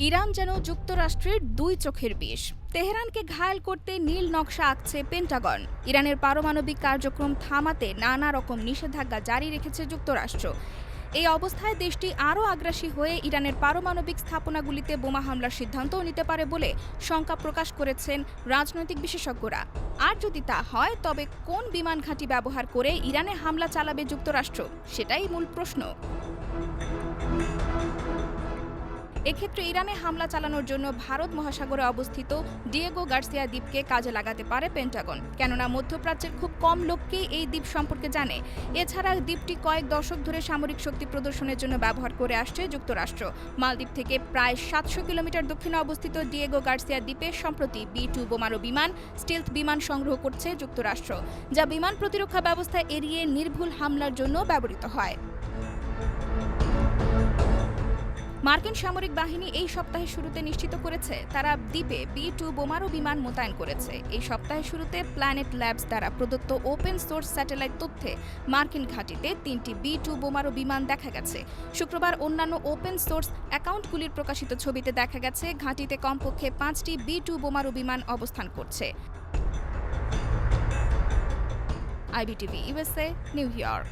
Iran যেন যুক্তরাষ্ট্রের দুই চোখের বিষ। তেহরানকে ঘায়াল করতে নীল নকশা আঁকছে পেন্টাগন। ইরানের পারমাণবিক কার্যক্রম থামাতে নানা রকম নিষেধাজ্ঞা জারি রেখেছে যুক্তরাষ্ট্র। এই অবস্থায় দেশটি আরও আগ্রাসী হয়ে ইরানের পারমাণবিক স্থাপনাগুলিতে বোমা হামলার সিদ্ধান্তও নিতে পারে বলে শঙ্কা প্রকাশ করেছেন রাজনৈতিক বিশেষজ্ঞরা। আর যদি তা হয়, তবে কোন বিমান ঘাঁটি ব্যবহার করে ইরানে হামলা চালাবে যুক্তরাষ্ট্র? সেটাই মূল প্রশ্ন। এক্ষেত্রে ইরানে হামলা চালানোর জন্য ভারত মহাসাগরে অবস্থিত ডিয়েগো গার্সিয়া দ্বীপকে কাজে লাগাতে পারে পেন্টাগন। কেননা মধ্যপ্রাচ্যের খুব কম লোককেই এই দ্বীপ সম্পর্কে জানে। এছাড়া দ্বীপটি কয়েক দশক ধরে সামরিক শক্তি প্রদর্শনের জন্য ব্যবহার করে আসছে যুক্তরাষ্ট্র। মালদ্বীপ থেকে প্রায় সাতশো কিলোমিটার দক্ষিণে অবস্থিত ডিয়েগো গার্সিয়া দ্বীপে সম্প্রতি বি টু বোমারো বিমান, স্টিলথ বিমান সংগ্রহ করছে যুক্তরাষ্ট্র, যা বিমান প্রতিরক্ষা ব্যবস্থা এড়িয়ে নির্ভুল হামলার জন্য ব্যবহৃত হয়। মার্কিন সামরিক বাহিনী এই সপ্তাহের শুরুতে নিশ্চিত করেছে, তারা দ্বীপে বি টু বোমারু বিমান মোতায়েন করেছে। এই সপ্তাহের শুরুতে প্ল্যানেট ল্যাবস দ্বারা প্রদত্ত ওপেন সোর্স স্যাটেলাইট তথ্যে মার্কিন ঘাঁটিতে তিনটি বি টু বোমারু বিমান দেখা গেছে। শুক্রবার অন্যান্য ওপেন সোর্স অ্যাকাউন্টগুলির প্রকাশিত ছবিতে দেখা গেছে, ঘাঁটিতে কমপক্ষে পাঁচটি বি টু বোমারু বিমান অবস্থান করছে। IBTV USA New York.